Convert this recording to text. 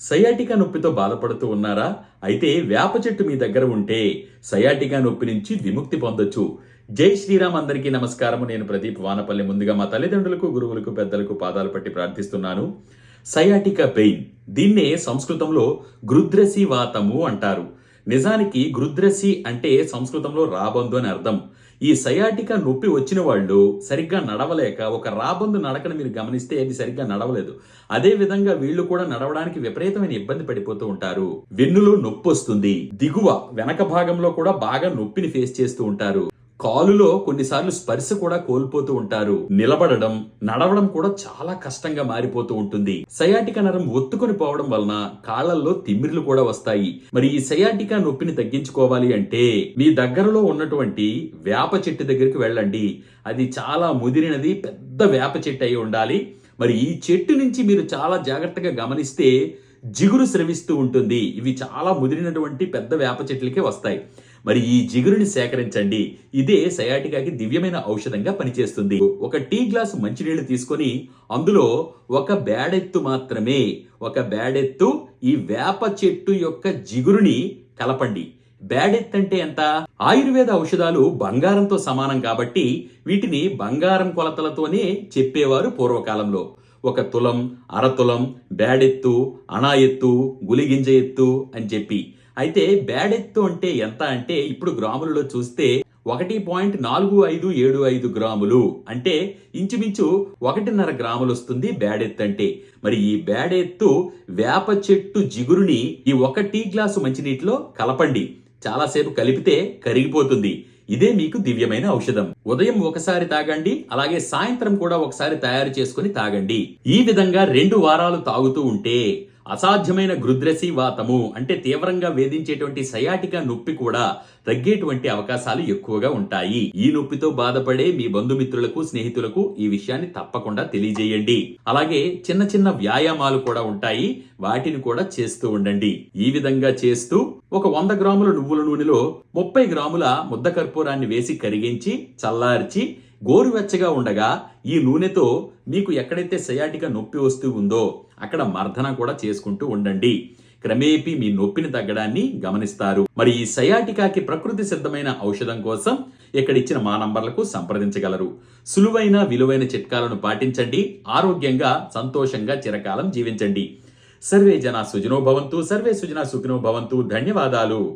Sciatica నొప్పితో బాధపడుతూ ఉన్నారా? అయితే వేప చెట్టు మీ దగ్గర ఉంటే సయాటికా నొప్పి నుంచి విముక్తి పొందొచ్చు. జై శ్రీరామ్ అందరికీ నమస్కారం నేను ప్రదీప్ వానపల్లి. ముందుగా మా తల్లిదండ్రులకు గురువులకు పెద్దలకు పాదాలు పట్టి ప్రార్థిస్తున్నాను. సయాటికా పెయిన్ దీన్నే సంస్కృతంలో గృద్రసి వాతము అంటారు. నిజానికి గృద్రసి అంటే సంస్కృతంలో రాబందు అని అర్థం. ఈ సయాటికా నొప్పి వచ్చిన వాళ్ళు సరిగ్గా నడవలేక ఒక రాబందు నడకను మీరు గమనిస్తే అది సరిగ్గా నడవలేదు. అదే విధంగా వీళ్ళు కూడా నడవడానికి విపరీతమైన ఇబ్బంది పడిపోతూ ఉంటారు. వెన్నులో నొప్పి వస్తుంది దిగువ వెనక భాగంలో కూడా బాగా నొప్పిని ఫేస్ చేస్తూ ఉంటారు. కాలులో కొన్నిసార్లు స్పర్శ కూడా కోల్పోతూ ఉంటారు. నిలబడడం నడవడం కూడా చాలా కష్టంగా మారిపోతూ ఉంటుంది. సయాటిక నరం ఒత్తుకొని పోవడం వలన కాళ్ళల్లో తిమ్మిర్లు కూడా వస్తాయి. మరి ఈ సయాటిక నొప్పిని తగ్గించుకోవాలి అంటే మీ దగ్గరలో ఉన్నటువంటి వేప చెట్టు దగ్గరికి వెళ్ళండి. అది చాలా ముదిరినది పెద్ద వేప చెట్టు అయి ఉండాలి. మరి ఈ చెట్టు నుంచి మీరు చాలా జాగ్రత్తగా గమనిస్తే జిగురు స్రవిస్తూ ఉంటుంది. ఇవి చాలా ముదిరినటువంటి పెద్ద వేప చెట్లకే వస్తాయి. మరి ఈ జిగురుని సేకరించండి. ఇదే సయాటికాకి దివ్యమైన ఔషధంగా పనిచేస్తుంది. ఒక టీ గ్లాస్ మంచినీళ్ళు తీసుకొని అందులో ఒక బేడెత్తు మాత్రమే ఒక బేడెత్తు ఈ వేప చెట్టు యొక్క జిగురుని కలపండి. బ్యాడెత్ అంటే ఎంత? ఆయుర్వేద ఔషధాలు బంగారంతో సమానం కాబట్టి వీటిని బంగారం కొలతలతోనే చెప్పేవారు పూర్వకాలంలో. ఒక తులం అరతులం బ్యాడెత్తు అనా ఎత్తు గులిగింజ ఎత్తు అని చెప్పి. అయితే బ్యాడెత్తు అంటే ఎంత అంటే ఇప్పుడు గ్రాములలో చూస్తే ఒకటి పాయింట్ నాలుగు ఐదు ఏడు ఐదు గ్రాములు. అంటే ఇంచుమించు ఒకటిన్నర గ్రాములు వస్తుంది బ్యాడెత్తు అంటే. మరి ఈ బ్యాడెత్తు వేప చెట్టు జిగురుని ఈ ఒక టీ గ్లాసు మంచినీటిలో కలపండి. చాలాసేపు కలిపితే కరిగిపోతుంది. ఇదే మీకు దివ్యమైన ఔషధం. ఉదయం ఒకసారి తాగండి అలాగే సాయంత్రం కూడా ఒకసారి తయారు చేసుకుని తాగండి. ఈ విధంగా రెండు వారాలు తాగుతూ ఉంటే అసాధ్యమైన గృద్రసి వాతము అంటే తీవ్రంగా వేధించేటువంటి సయాటిక నొప్పి కూడా తగ్గేటువంటి అవకాశాలు ఎక్కువగా ఉంటాయి. ఈ నొప్పితో బాధపడే మీ బంధుమిత్రులకు స్నేహితులకు ఈ విషయాన్ని తప్పకుండా తెలియజేయండి. అలాగే చిన్న చిన్న వ్యాయామాలు కూడా ఉంటాయి. వాటిని కూడా చేస్తూ ఉండండి. ఈ విధంగా చేస్తూ ఒక వంద గ్రాముల నువ్వుల నూనెలో ముప్పై గ్రాముల ముద్ద కర్పూరాన్ని వేసి కరిగించి చల్లార్చి గోరువెచ్చగా ఉండగా ఈ నూనెతో మీకు ఎక్కడైతే సయాటిగా నొప్పి వస్తూ ఉందో అక్కడ మర్దన కూడా చేసుకుంటూ ఉండండి. క్రమేపీ మీ నొప్పిని తగ్గడాన్ని గమనిస్తారు. మరి ఈ సయాటికాకి ప్రకృతి సిద్ధమైన ఔషధం కోసం ఇక్కడ ఇచ్చిన మా నంబర్లకు సంప్రదించగలరు. సులువైన విలువైన చిట్కాలను పాటించండి. ఆరోగ్యంగా సంతోషంగా చిరకాలం జీవించండి. సర్వే జనా సుజనో భవంతు సర్వే సుజనా సుఖినో భవంతు. ధన్యవాదాలు.